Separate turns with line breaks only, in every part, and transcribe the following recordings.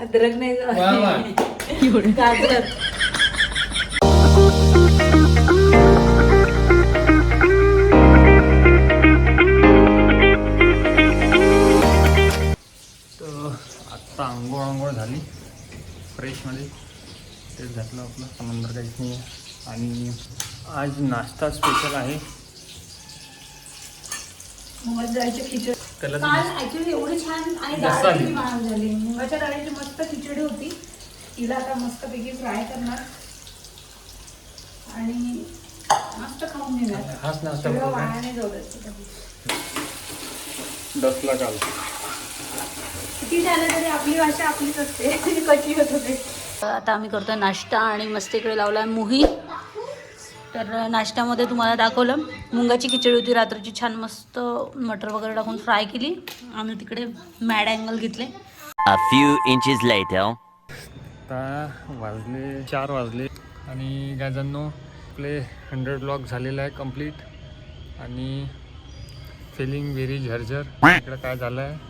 अद्रक नाही. गाजर.
आत्ता आंघोळ आंघोळ झाली. फ्रेशमध्ये तेच घातलं आपलं. समंदर काहीच नाही आहे आणि आज नाश्ता स्पेशल आहे.
खिचडी.
त्याला
काल ऍक्च्युली एवढी छान आणि डाळ. किती छान झाली. मुगाच्या डाळीची मस्त खिचडी होती. तिला आता मस्त पैकी फ्राय करणार. आणि मस्त खाऊन घेणार.
हाच नाश्ता
सगळं
बनवला.
वाया नाही जाऊ द्यायचं कधी.
डसला काल.
किती झालं तरी आपली भाषा आपलीच असते. कशी होत होते. आता आम्ही करतोय नाश्ता आणि मस्त इकडे लावला मुही. तर नाश्त्यामध्ये तुम्हाला दाखवलं. मुंगाची खिचडी होती रात्रीची छान मस्त मटर वगैरे टाकून फ्राय केली. आणि तिकडे मॅड अँगल घेतले.
A few inches later.
आता वाजले चार वाजले आणि गाजांनो आपले हंड्रेड ब्लॉक झालेला आहे कंप्लीट आणि फिलिंग व्हेरी झरझर. इकडं काय झालं आहे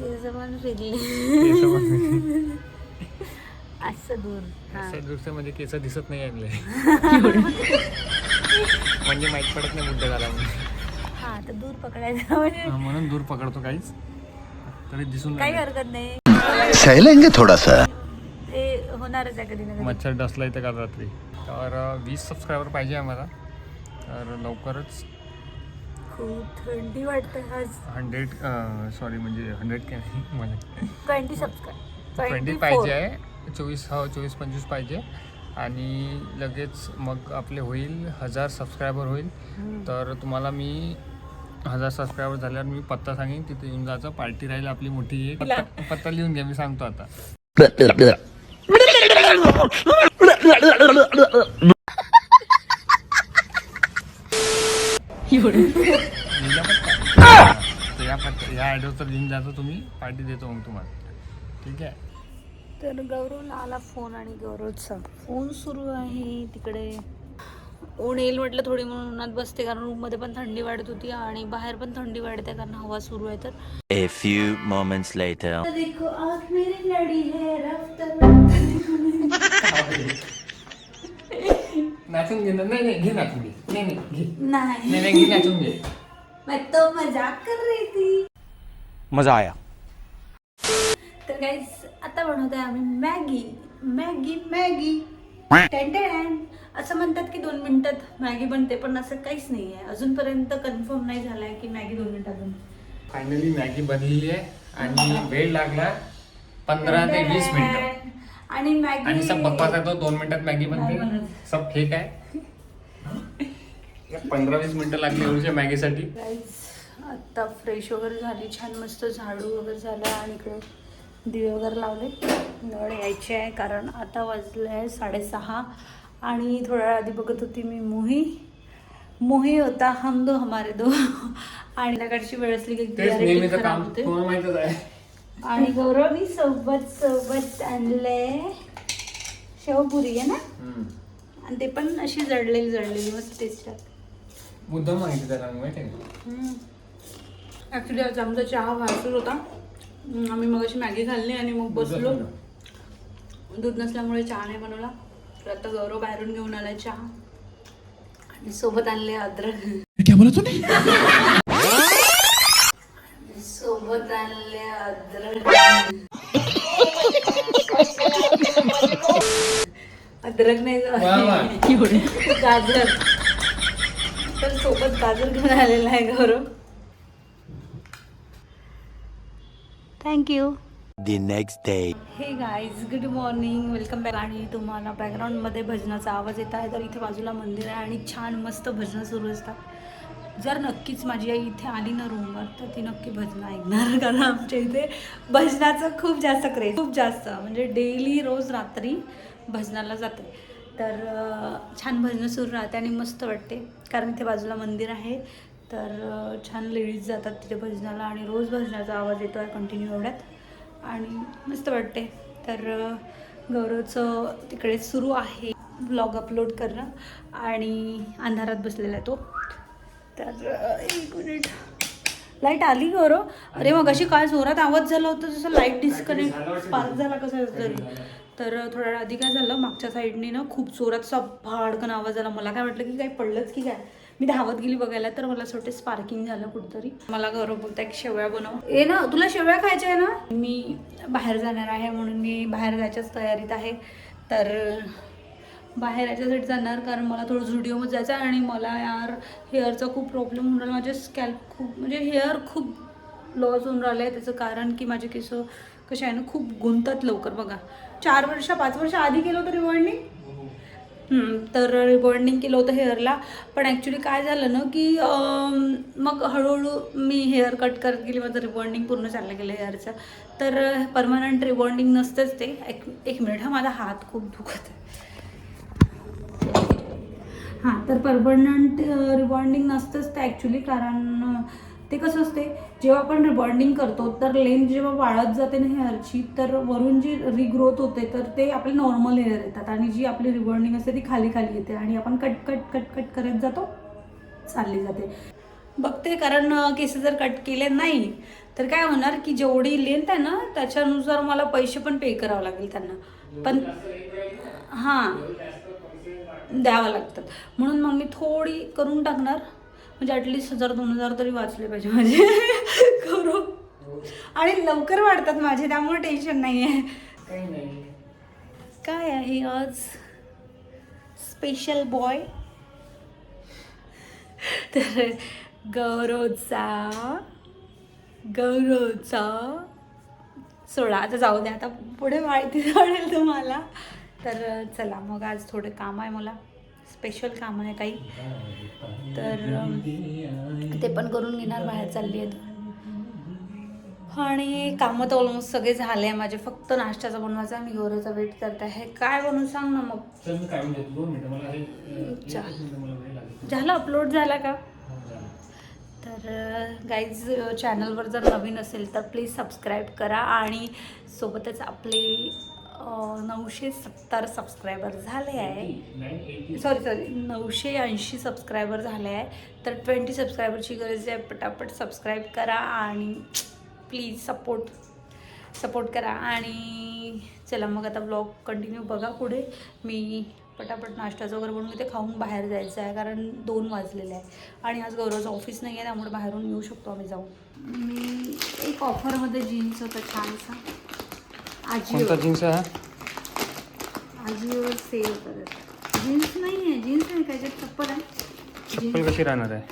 असं दूर.
असं दूरचं म्हणजे केस दिसत नाही आणले. म्हणजे माहीत पडत नाही मुद्दा झाला म्हणून.
हा तर दूर पकडायचं म्हणजे
हा, म्हणून दूर पकडतो काहीच. तरी दिसून
काही
राहिलं.
हरकत नाही.
सहलेंगे थोड़ा सा
ते होणारच आहे कधी ना कधी.
मच्छर डसला इथे काल रात्री. तर अं, वीस सबस्क्रायबर पाहिजे आम्हाला. तर लवकरच
खूप थंडी वाटते आज.
हंड्रेड सॉरी म्हणजे हंड्रेड काय मला
ट्वेंटी सबस्क्राईब
ट्वेंटी पाहिजे आहे. चोवीस हो चोवीस पंचवीस पाहिजे. आणि लगेच मग आपले होईल हजार सबस्क्रायबर होईल. तर तुम्हाला मी हजार सबस्क्रायबर झाल्यावर मी पत्ता सांगेन तिथे येऊन जायचं. पार्टी राहील आपली मोठी एक. पत्ता पत्ता लिहून घ्या मी सांगतो आता. लिहिला पत्ता? तर या पत्ता या ॲड्रेस तर लिहून जायचं तुम्ही. पार्टी देतो मग तुम्हाला. ठीक आहे?
तर गौरवला आला फोन आणि गौरवचा फोन सुरू आहे तिकडे. ऊन येईल म्हटलं थोडी म्हणून उन्हात बसते कारण रूममध्ये पण थंडी वाढत होती आणि बाहेर पण थंडी वाढते कारण हवा सुरू आहे तर.
A few moments later.
देखो आँख मेरी लड़ी है
नाचून घे ना. नाही नाही घे नाचून घे. नाही नाही घे.
नाही.
नाही नाही घे नाचून घे.
मैं तो मजाक कर रही थी.
मजा आया.
तर गाईज आता बनवतोय आम्ही मॅगी. Maggi Maggi. टेंटेन असं म्हणतात की दोन मिनिटात मॅगी बनते पण असं काहीच नाही आहे अजूनपर्यंत कन्फर्म नाही झालंय की मॅगी दोन मिनिटात बनते.
फायनली मॅगी बनलेली आहे आणि वेळ लागला पंधरा ते वीस मिनिटं.
आणि मॅगी
आणि सब बकवास आहे तो दोन मिनिटात मॅगी बनते. सब फेक आहे. पंधरा वीस मिनिटं लागली एवढ्या मॅगीसाठी.
गाईज आत्ता फ्रेश वगैरे झाली छान मस्त झाडू वगैरे झालं आणि इकडे दिवे वगैरे लावले. नळ यायचे आहे कारण आता वाजले आहे साडेसहा आणि थोड्या वेळ आधी बघत होती मी मोही. मोही होता हम दो हमारे दो. आणि त्याकडची वेळ असली की खराब होते. आणि गौरवनी सोबत सोबत आणले शेवपुरी आहे ना. आणि ते पण अशी जडलेली जडलेली मस्त टेस्ट आहे
मुद्दाम माहिती त्याला माहिती आहे का?
ॲक्च्युली आज आमचा चहा व्हायचाच होता. आम्ही मग अशी मॅगी खाल्ली आणि मग बसलो. दूध नसल्यामुळे चहा नाही बनवला. तर आता गौरव बाहेरून घेऊन आलाय चहा. आणि सोबत आणले अद्रक.
क्या बोला तूने?
सोबत आणले अद्रक. अद्रक नाही. गाजर. तर सोबत गाजर घेऊन आलेला आहे Gaurav. Thank you
The next day.
हे guys good morning welcome back आणि तुम्हाला बॅकग्राऊंडमध्ये भजनाचा आवाज येत आहे. तर इथे बाजूला मंदिर आहे आणि छान मस्त भजनं सुरू असतात. जर नक्कीच माझी आई इथे आली ना रूमवर तर ती नक्की भजनं ऐकणार. कारण आमच्या इथे भजनाचं खूप जास्त क्रेज खूप जास्त. म्हणजे डेली रोज रात्री भजनाला जाते. तर छान भजनं सुरू राहते आणि मस्त वाटते. कारण इथे बाजूला मंदिर आहे. तर छान लेडीज जातात तिथे भजनाला आणि रोज भजनाचा आवाज येतो आहे कंटिन्यू एवढ्यात. आणि मस्त वाटते तर गौरवचं तिकडे सुरू आहे. ब्लॉग अपलोड करणं आणि अंधारात बसलेला आहे तो. तर एक मिनिट. लाइट आली गौरव? अरे मग अशी काय जोरात आवाज झाला होता जसं लाइट डिस्कनेक्ट स्पार्क झाला कसं तरी. तर थोड्या आधी काय झालं मागच्या साईडने ना खूप जोरात असा भाडकन आवाज आला. मला काय वाटलं की काय पडलंच की काय? मी धावत गेली बघायला तर मला असं वाटतं स्पार्किंग झालं कुठतरी. मला गौरव बोलता की शेवया बनव. ए ना तुला शेवया खायच्या आहे ना? मी बाहेर जाणार आहे म्हणून मी बाहेर जायच्याच तयारीत आहे. तर बाहेर याच्यासाठी जाणार कारण मला थोडं झुडिओमध्ये जायचं आहे आणि मला यार हेअरचा खूप प्रॉब्लेम होऊन राहिला. माझे स्कॅल्प खूप म्हणजे हेअर खूप लॉस होऊन राहिलं आहे त्याचं कारण की माझे केस कसे आहे ना खूप गुंतात लवकर बघा. चार वर्ष पाच वर्ष आधी केलं होतं रिवॉर्डनी तर रिबॉन्डिंग केलं होतं हेअरला पण ॲक्च्युली काय झालं ना की मग हळूहळू मी हेअर कट करत गेली माझं रिबॉन्डिंग पूर्ण चाललं गेलं हेअरचं तर परमनंट रिबॉन्डिंग नसतंच ते. एक एक मिनिट हा माझा हात खूप दुखत आहे. हां तर परमनंट रिबॉन्डिंग नसतंच ते ॲक्च्युली कारण ते कसं असते जेव्हा आपण रिबॉन्डिंग करतो तर लेंथ जेव्हा वाढत जाते ना हेअरची तर वरून जी रिग्रोथ होते तर ते आपले नॉर्मल हेअर येतात. आणि जी आपली रिबॉन्डिंग असते ती खाली खाली येते. आणि आपण कट कट कट कट करत जातो चालली जाते. बघते कारण केस जर कट केले नाही तर काय होणार की जेवढी लेंथ आहे ना त्याच्यानुसार मला पैसे पण पे करावं लागेल त्यांना. पण हां द्यावं लागतात. म्हणून मग मी थोडी करून टाकणार. म्हणजे ॲटलिस्ट हजार दोन हजार तरी वाचले पाहिजे माझे. करू. आणि लवकर वाढतात माझे त्यामुळे टेन्शन नाही आहे
काही नाही.
काय आहे आज? स्पेशल बॉय तर गौरवचा गौरवचा सोळा आता जाऊ द्या आता पुढे माहिती पडेल तुम्हाला. तर चला मग आज थोडं काम आहे मला. स्पेशल काम आहे काही. तर ते पण करून घेणार बाहेर चालली आहे तर. आणि कामं तर ऑलमोस्ट सगळे झाले आहे. माझे फक्त नाश्त्याचा बनवायचा. मी गौरवचा वेट करत आहे. काय बनवू सांग ना मग. झालं अपलोड झाला का. तर गाईज चॅनलवर जर नवीन असेल तर प्लीज सबस्क्राईब करा आणि सोबतच आपले नऊशे सत्तर सबस्क्रायबर झाले आहे. सॉरी सॉरी नऊशे ऐंशी सबस्क्रायबर झाले आहे. तर ट्वेंटी सबस्क्रायबरची गरज आहे. पटापट सबस्क्राईब करा आणि प्लीज सपोर्ट सपोर्ट करा. आणि चला मग आता ब्लॉग कंटिन्यू बघा पुढे. मी पटापट नाश्त्याचं वगैरे बनवून ते खाऊन बाहेर जायचं आहे कारण दोन वाजलेले आहे. आणि आज गौरवचं ऑफिस नाही आहे त्यामुळे बाहेरून येऊ शकतो आम्ही जाऊन. मी एक ऑफरमध्ये जीन्स होता छानसा.
कोणता जीन्स आहे?
आजिओवर सेल होता जीन्स नाही आहे जीन्स नाही त्याच्यात चप्पल आहे?
चप्पल कशी राहणार आहे?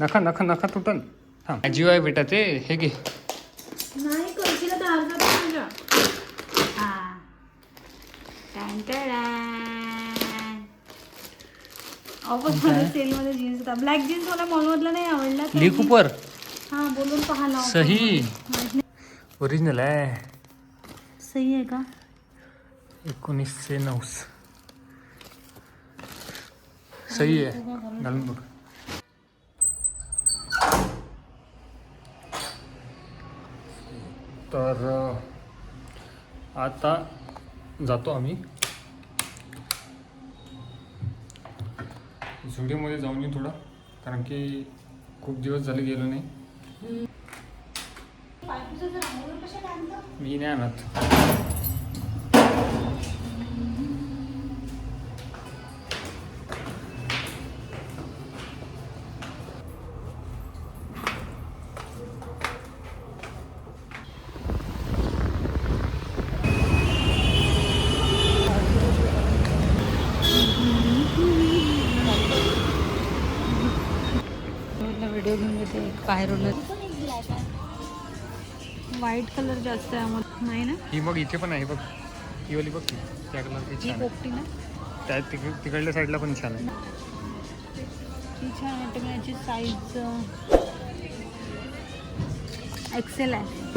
नका नका नका तुटन. हां अजिओ आहे बेटा ते हे घे.
नाही कळशीला तर अर्धा हा. टॅन टॅन. सेलमध्ये जीन्स होता. ब्लॅक जीन्स मला मॉलमधला नाही आवडला तर
ली कुपर.
हा बोलून पहा
सही. ओरिजिनल आहे
सही आहे का?
एकोणीसशे नऊ सही आहे. घालून बघ. तर आता जातो आम्ही. झुडिओमध्ये जाऊन येऊ थोडं कारण की खूप दिवस झाले गेलो नाही. मी नाही आणत.
व्हिडिओ घेऊन येते. बाहेरून व्हाईट कलर जास्त आहे नाही ना?
ही बघ इथे पण आहे बघ. ही वाली बघ ती. त्या कलरची
ही
छान आहे.
पोपटी ना?
त्या तिक- तिकडल्या साईडला पण छान आहे.
ही छान वाटते पण याची साईज एक्सेल आहे.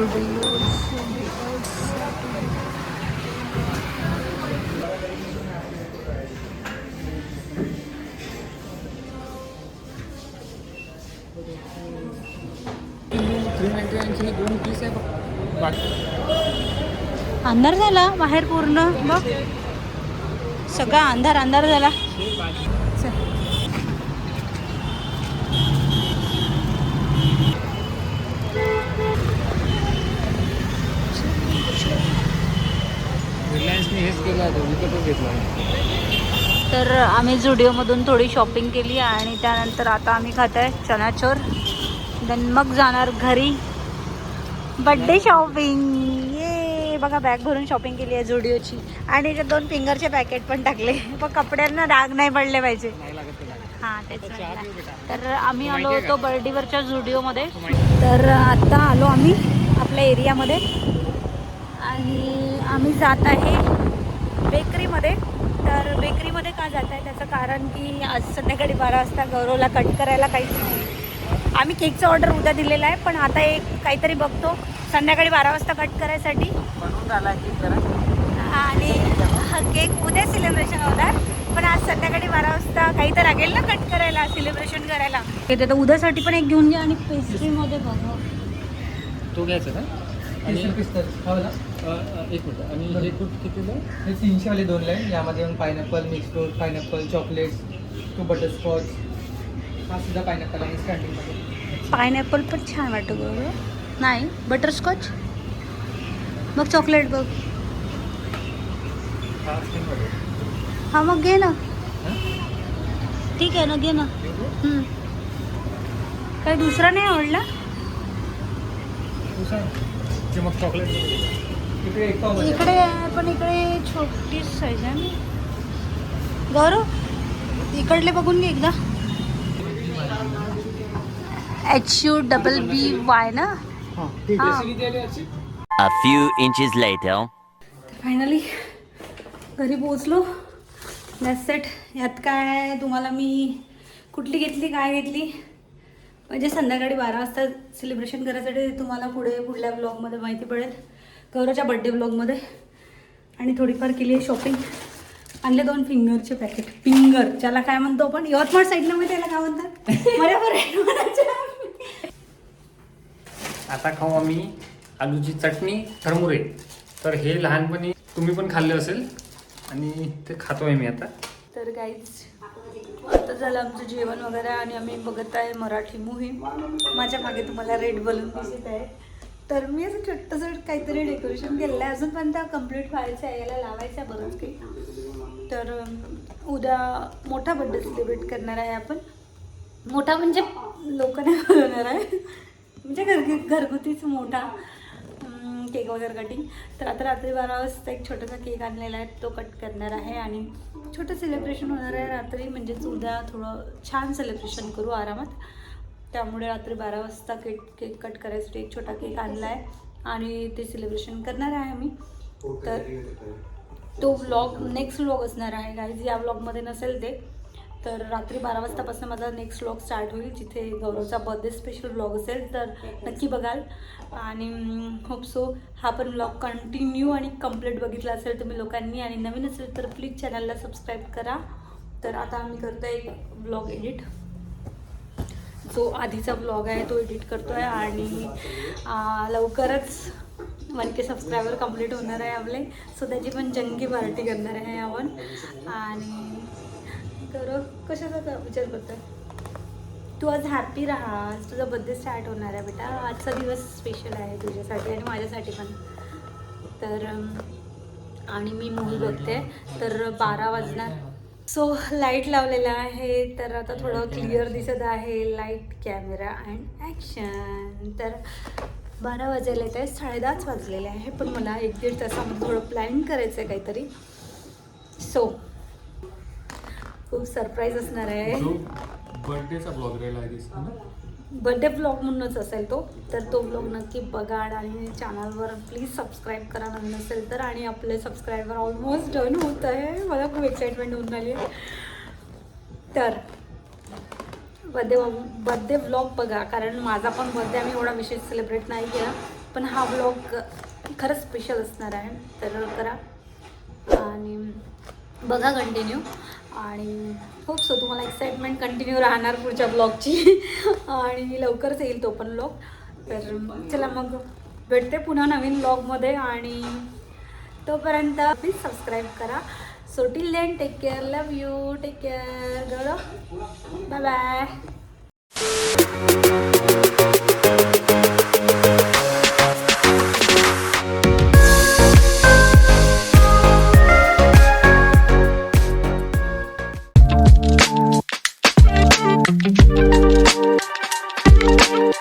थ्री नाईन्टी नाईनची दोन पीस आहे बघ.
अंधार झाला बाहेर पूर्ण. बघ. सगळा अंधार अंधार झाला. तर आम्ही झुडिओमधून थोडी शॉपिंग केली आणि त्यानंतर आता आम्ही खात आहे चनाचोर देन मग जाणार घरी. बड्डे शॉपिंग ये बघा बॅग भरून शॉपिंग केली आहे झुडिओची आणि याच्यात दोन फिंगरचे पॅकेट पण टाकले. पण कपड्यांना डाग नाही पडले पाहिजे. हां. तर आम्ही आलो होतो बर्डीवरच्या झुडिओमध्ये तर आता आलो आम्ही आपल्या एरियामध्ये. आणि आम्ही जात आहे बेकरीमध्ये. तर बेकरीमध्ये का जात आहे? त्याचं कारण की आज संध्याकाळी बारा वाजता गौरवला कट करायला काहीच नाही. आम्ही केकचं ऑर्डर उद्या दिलेला आहे पण आता एक काहीतरी बघतो. संध्याकाळी बारा वाजता कट करायसाठी.
की
आणि हा केक उद्या सेलिब्रेशन होणार पण आज संध्याकाळी बारा वाजता काही तर लागेल ना कट करायला सेलिब्रेशन करायला. तर उद्यासाठी पण एक घेऊन घ्या आणि पेस्ट्रीमध्ये बघा
तो घ्यायचा आणि अ, एक मिनिट. आणि हे कुठ कितीला
हे तीनशे वाले दोन लाईन यामध्ये pineapple mix fruit pineapple chocolates too butterscotch हा सुद्धा पायनॅपल आहे स्टँडिंगमध्ये
पायनॅपल पण छान वाटतं बरोबर नाही बटरस्कॉच मग चॉकलेट बघ.
हा
मग घे ना. ठीक आहे ना घे ना. काही दुसरा नाही आवडला?
मग चॉकलेट
इकडे एक पाव
इकडे आहे पण इकडे छोटी साईज आहे ना. गौरव इकडले बघून घे एकदा. H U double B Y ना?
ठीक.
A few inches later.
Finally घरी पोचलो सेट यात काय आहे? तुम्हाला मी कुठली घेतली काय घेतली? म्हणजे संध्याकाळी बारा वाजता सेलिब्रेशन करायसाठी तुम्हाला पुढे पुढल्या ब्लॉगमध्ये माहिती पडेल. गौरवच्या बड्डे ब्लॉगमध्ये आणि थोडीफार केली आहे शॉपिंग आणले दोन फिंगरचे पॅकेट फिंगर ज्याला काय म्हणतो आपण? यवतमाळ साईडला माहिती त्याला काय म्हणतात? बरोबर आहे म्हणायचं.
आता खाऊ आम्ही आलूची चटणी थरमुरे. तर हे लहानपणी तुम्ही पण खाल्ले असेल आणि ते खातोय मी आता.
तर गाईज आता झालं आमचं जेवण वगैरे आणि आम्ही बघत आहे मराठी मूवी माझ्या मागे तुम्हाला रेड बलून दिसत आहे. तर मी असं छोटंसं काहीतरी डेकोरेशन केलेलं आहे. अजून पण त्या कंप्लीट व्हायचं आहे याला लावायचं आहे बरंच काही. तर उद्या मोठा बड्डे सेलिब्रेट करणार आहे आपण. मोठा म्हणजे लोक नाही बोलवणार आहे. म्हणजे घर घरगुतीच मोठा केक वगैरे कटिंग तर आता रात्री बारा वाजता एक छोटासा केक आणलेला आहे तो कट करणार आहे आणि छोटं सेलिब्रेशन होणार आहे रात्री. म्हणजेच उद्या थोडं छान सेलिब्रेशन करू आरामात. त्यामुळे रात्री बारा वाजता केक केक कट करायसाठी एक छोटा केक आणला आहे आणि ते सेलिब्रेशन करणार आहे आम्ही. तर तो व्लॉग नेक्स्ट व्लॉग असणार आहे. गाईज या व्लॉगमध्ये नसेल ते. तर रात्री बारा वाजतापासून माझा नेक्स्ट व्लॉग स्टार्ट होईल जिथे गौरवचा बर्थडे स्पेशल व्लॉग असेल तर नक्की बघाल. आणि होप सो हा पण व्लॉग कंटिन्यू आणि कंप्लीट बघितला असेल तुम्ही लोकांनी. आणि नवीन असेल तर प्लीज चॅनलला सबस्क्राईब करा. तर आता आम्ही करतो एक ब्लॉग एडिट जो आधीचा ब्लॉग आहे तो एडिट करतो आहे आणि लवकरच वन के सबस्क्रायबर कंप्लीट होणार आहे आपले. सो त्याची पण जंगी पार्टी करणार आहे आपण. आणि तर कशाचा विचार करतोय? तू आज हॅपी राहा तुझा बर्थडे स्टार्ट होणार आहे बेटा. आजचा दिवस स्पेशल आहे तुझ्यासाठी आणि माझ्यासाठी पण. तर आणि मी मूवी बघते. तर बारा वाजणार. सो लाइट लावलेला आहे. तर आता थोडं क्लिअर दिसत आहे. लाइट कॅमेरा अँड ॲक्शन तर बारा वाजायला येत आहे. साडेदहाच वाजलेले आहे. पण मला एक दीड तासामध्ये थोडं प्लॅनिंग करायचं आहे काहीतरी. सो खूप सरप्राईज असणार आहे.
बर्थडेचा ब्लॉग राहिला
बर्थडे ब्लॉग म्हणूनच असेल तो. तर तो ब्लॉग नक्की बघा आणि चॅनलवर प्लीज सबस्क्राईब करा नवीन असेल तर. आणि आपले सबस्क्रायबर ऑलमोस्ट डन होत आहे. मला खूप एक्साइटमेंट होऊन राहिली. आहे तर बर्थडे बर्थडे ब्लॉग बघा. कारण माझा पण बर्थडे आम्ही एवढा विशेष सेलिब्रेट नाही केला. पण हा ब्लॉग खरंच स्पेशल असणार आहे. तर करा. आणि बघा कंटिन्यू आणि होप सो तुम्हाला एक्साइटमेंट कंटिन्यू राहणार पुढच्या ब्लॉगची आणि लवकरच येईल तो पण ब्लॉग तर चला मग भेटते पुन्हा नवीन ब्लॉगमध्ये आणि तोपर्यंत प्लीज सबस्क्राईब करा. So till then take care love you take care Gaurav bye bye